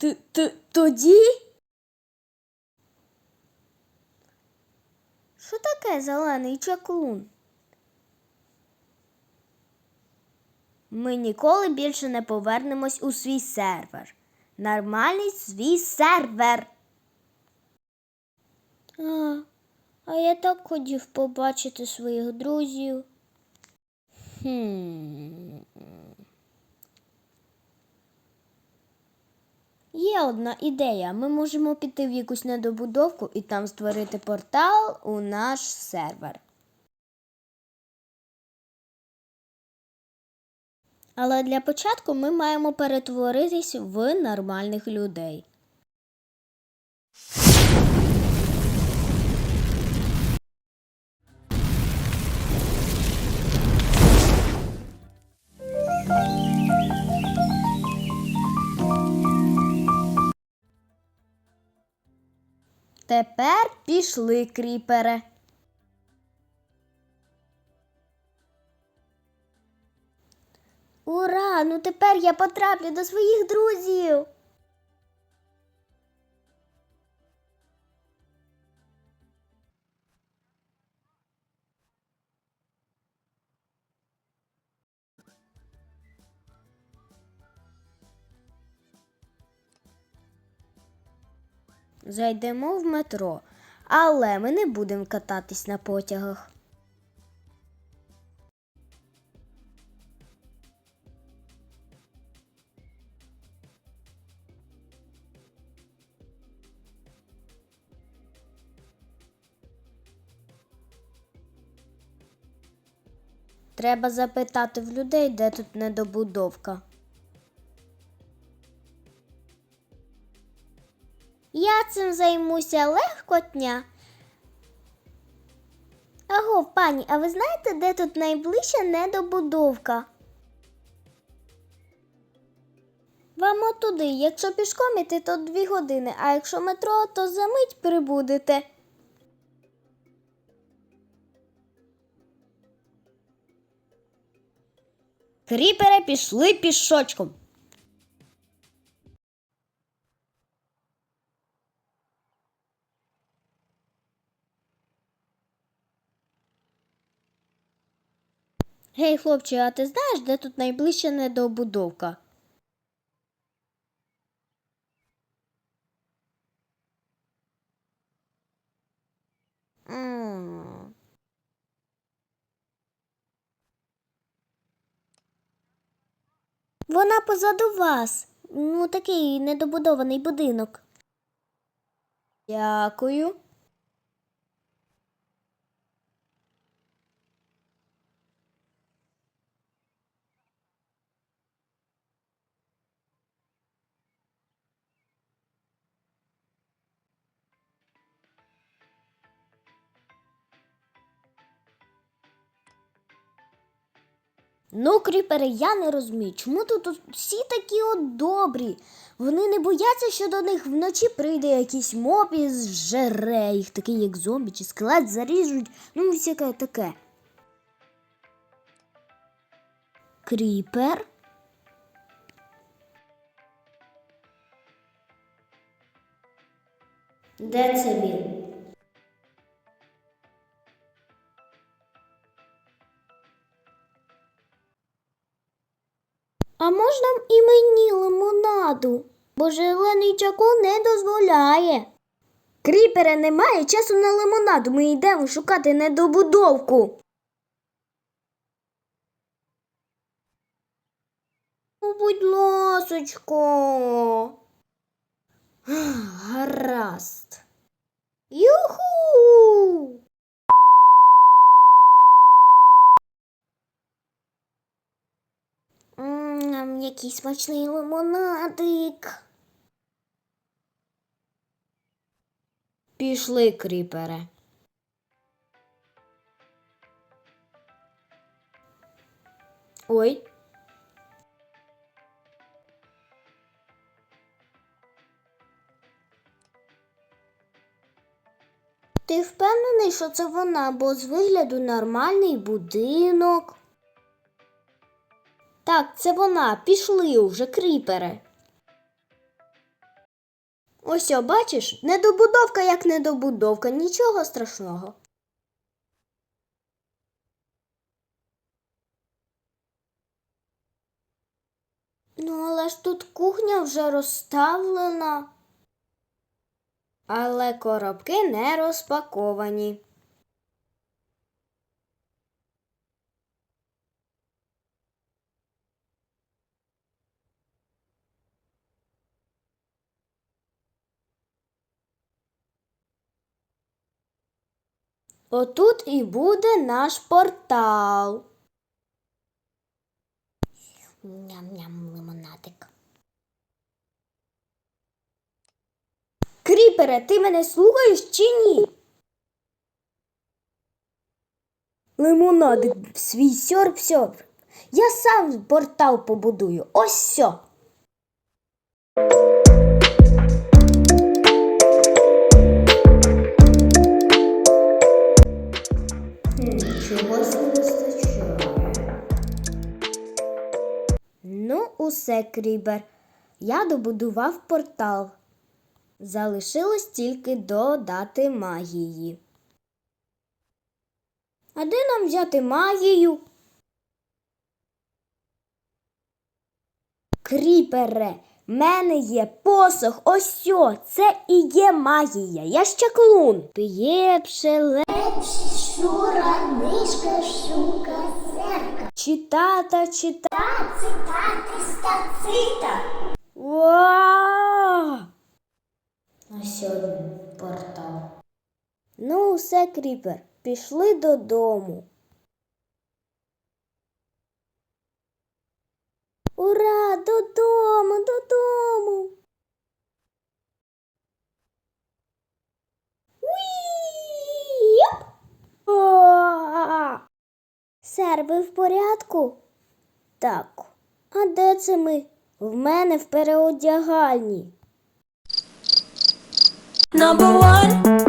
т- т- тоді? Що таке зелений чаклун? Ми ніколи більше не повернемось у свій сервер. Нормальний свій сервер. А, а я так хотів побачити своїх друзів. Хм. Є одна ідея. Ми можемо піти в якусь недобудовку і там створити портал у наш сервер. Але для початку ми маємо перетворитись в нормальних людей. Тепер пішли кріпере. Ура! Ну тепер я потраплю до своїх друзів. Зайдемо в метро, але ми не будемо кататись на потягах. Треба запитати в людей, де тут недобудовка. Займуся легкотня. Аго, пані, а ви знаєте, де тут найближча недобудовка? Вам отуди. Якщо пішком іти, то дві години, а якщо метро, то за мить прибудете. Кріпере пішли пішочком. Гей, хлопче, а ти знаєш, де тут найближча недобудовка? Вона позаду вас. Ну, такий недобудований будинок. Дякую. Ну, кріпери, я не розумію, чому тут всі такі от добрі. Вони не бояться, що до них вночі прийде якийсь моб і зжере їх, такий як зомбі чи скелет, заріжуть, ну всяке таке. Кріпер. Де це він? А можна і мені лимонаду, бо зелений чаклун не дозволяє. Кріпере немає часу на лимонаду. Ми йдемо шукати недобудовку. Ну, будь ласочко. Гаразд. Юху! Який смачний лимонадик. Пішли, кріпере. Ой. Ти впевнений, що це вона, бо з вигляду нормальний будинок. Так, це вона. Пішли уже, кріпере. Ось, о, бачиш, недобудовка як недобудовка, нічого страшного. Ну, але ж тут кухня вже розставлена. Але коробки не розпаковані. Отут і буде наш портал. Ням-ням лимонадик. Кріпере, ти мене слухаєш чи ні? Лимонадик свій сьорб-сьорб. Я сам портал побудую. Ось сьо. Усе, Крібер. Я добудував портал. Залишилось тільки додати магії. А де нам взяти магію? Кріпере, мене є посох, ось сьо, це і є магія. Я ж чаклун. П'є пшеле. Шура, мишка, шука, Читата, чита. Цитати, стацита. На сьогодні портал. Ну, все, кріпер, пішли додому. Ура! Додому, додому. Сер, в порядку? Так. А де це ми? В мене в переодягальні. Number one,